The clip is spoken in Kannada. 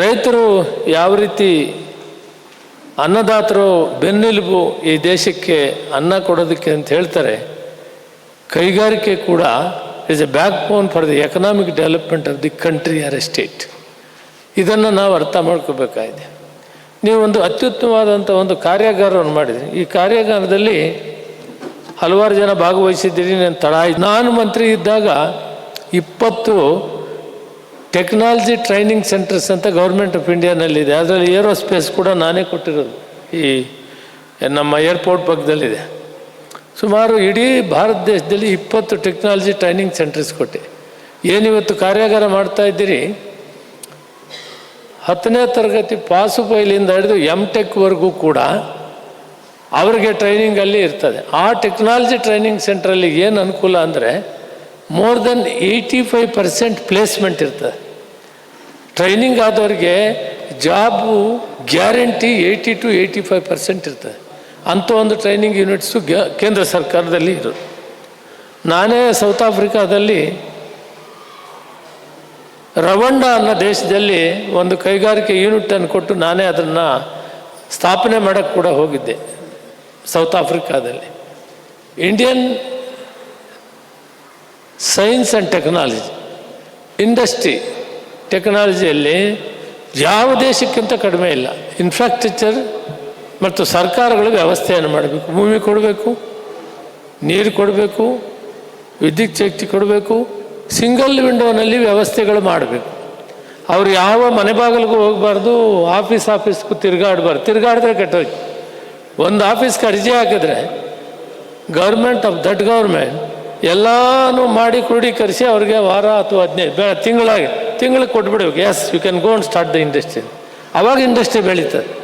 ರೈತರು ಯಾವ ರೀತಿ ಅನ್ನದಾತರು ಬೆನ್ನೆಲುಬು ಈ ದೇಶಕ್ಕೆ ಅನ್ನ ಕೊಡೋದಕ್ಕೆ ಅಂತ ಹೇಳ್ತಾರೆ, ಕೈಗಾರಿಕೆ ಕೂಡ is a backbone for the economic development of the country or a state ಇದನ್ನು ನಾವು ಅರ್ಥ ಮಾಡ್ಕೋಬೇಕಾಗಿದೆ. ನೀವು ಒಂದು ಅತ್ಯುತ್ತಮವಾದಂಥ ಒಂದು ಕಾರ್ಯಾಗಾರವನ್ನು ಮಾಡಿದ್ರಿ. ಈ ಕಾರ್ಯಾಗಾರದಲ್ಲಿ ಹಲವಾರು ಜನ ಭಾಗವಹಿಸಿದ್ದೀರಿ. ನಾನು ತಡ ನಾನು ಮಂತ್ರಿ ಇದ್ದಾಗ ಇಪ್ಪತ್ತು ಟೆಕ್ನಾಲಜಿ ಟ್ರೈನಿಂಗ್ ಸೆಂಟರ್ಸ್ ಅಂತ ಗೌರ್ಮೆಂಟ್ ಆಫ್ ಇಂಡಿಯಾನಲ್ಲಿದೆ. ಅದರಲ್ಲಿ ಏರೋಸ್ಪೇಸ್ ಕೂಡ ನಾನೇ ಕೊಟ್ಟಿರೋದು. ಈ ನಮ್ಮ ಏರ್ಪೋರ್ಟ್ ಪಕ್ಕದಲ್ಲಿದೆ. ಸುಮಾರು ಇಡೀ ಭಾರತ ದೇಶದಲ್ಲಿ ಇಪ್ಪತ್ತು ಟೆಕ್ನಾಲಜಿ ಟ್ರೈನಿಂಗ್ ಸೆಂಟರ್ಸ್ ಕೊಟ್ಟೆ. ಏನಿವತ್ತು ಕಾರ್ಯಾಗಾರ ಮಾಡ್ತಾ ಇದ್ದೀರಿ? ಹತ್ತನೇ ತರಗತಿ ಪಾಸು ಫೈಲಿಂದ ಹಿಡಿದು ಎಂ ಟೆಕ್ವರೆಗೂ ಕೂಡ ಅವರಿಗೆ ಟ್ರೈನಿಂಗ್ ಅಲ್ಲಿ ಇರ್ತದೆ. ಆ ಟೆಕ್ನಾಲಜಿ ಟ್ರೈನಿಂಗ್ ಸೆಂಟ್ರಲ್ಲಿ ಏನು ಅನುಕೂಲ ಅಂದರೆ more than eighty five percent placement ಇರ್ತದೆ. Training ಆದವ್ರಿಗೆ job guarantee eighty to eighty five percent ಇರ್ತದೆ. ಅಂಥ ಒಂದು ಟ್ರೈನಿಂಗ್ ಯೂನಿಟ್ಸು ಕೇಂದ್ರ ಸರ್ಕಾರದಲ್ಲಿ ಇರೋದು. ನಾನೇ ಸೌತ್ ಆಫ್ರಿಕಾದಲ್ಲಿ ರವಂಡ ಅನ್ನೋ ದೇಶದಲ್ಲಿ ಒಂದು ಕೈಗಾರಿಕೆ ಯೂನಿಟನ್ನು ಕೊಟ್ಟು ನಾನೇ ಅದನ್ನು ಸ್ಥಾಪನೆ ಮಾಡೋಕ್ಕೆ ಕೂಡ ಹೋಗಿದ್ದೆ. ಸೌತ್ ಆಫ್ರಿಕಾದಲ್ಲಿ Indian science and technology industry ಟೆಕ್ನಾಲಜಿಯಲ್ಲಿ ಯಾವ ದೇಶಕ್ಕಿಂತ ಕಡಿಮೆ ಇಲ್ಲ. ಇನ್ಫ್ರಾಸ್ಟ್ರಕ್ಚರ್ ಮತ್ತು ಸರ್ಕಾರಗಳು ವ್ಯವಸ್ಥೆಯನ್ನು ಮಾಡಬೇಕು. ಭೂಮಿ ಕೊಡಬೇಕು, ನೀರು ಕೊಡಬೇಕು, ವಿದ್ಯುತ್ ಶಕ್ತಿ ಕೊಡಬೇಕು ಸಿಂಗಲ್ ವಿಂಡೋನಲ್ಲಿ ವ್ಯವಸ್ಥೆಗಳು ಮಾಡಬೇಕು. ಅವ್ರು ಯಾವ ಮನೆ ಬಾಗಿಲಿಗೂ ಹೋಗಬಾರ್ದು ಆಫೀಸ್ ಆಫೀಸ್ಗೂ ತಿರುಗಾಡಬಾರ್ದು. ತಿರುಗಾಡಿದ್ರೆ ಕೆಟ್ಟೋಯ್ತು. ಒಂದು ಆಫೀಸ್ಗೆ ಅರ್ಜಿ ಹಾಕಿದ್ರೆ ಗೌರ್ಮೆಂಟ್ ಆಫ್ ದಟ್ ಗೌರ್ಮೆಂಟ್ ಎಲ್ಲನೂ ಮಾಡಿ ಕ್ರೋಢೀಕರಿಸಿ ಅವ್ರಿಗೆ ವಾರ ಅಥವಾ ಹದಿನೈದು ತಿಂಗಳಾಗಿ ತಿಂಗಳಿಗೆ ಕೊಟ್ಬಿಡ್ಬೇಕು. Yes you can go and start the industry ಅವಾಗ ಇಂಡಸ್ಟ್ರಿ ಬೆಳೀತದೆ.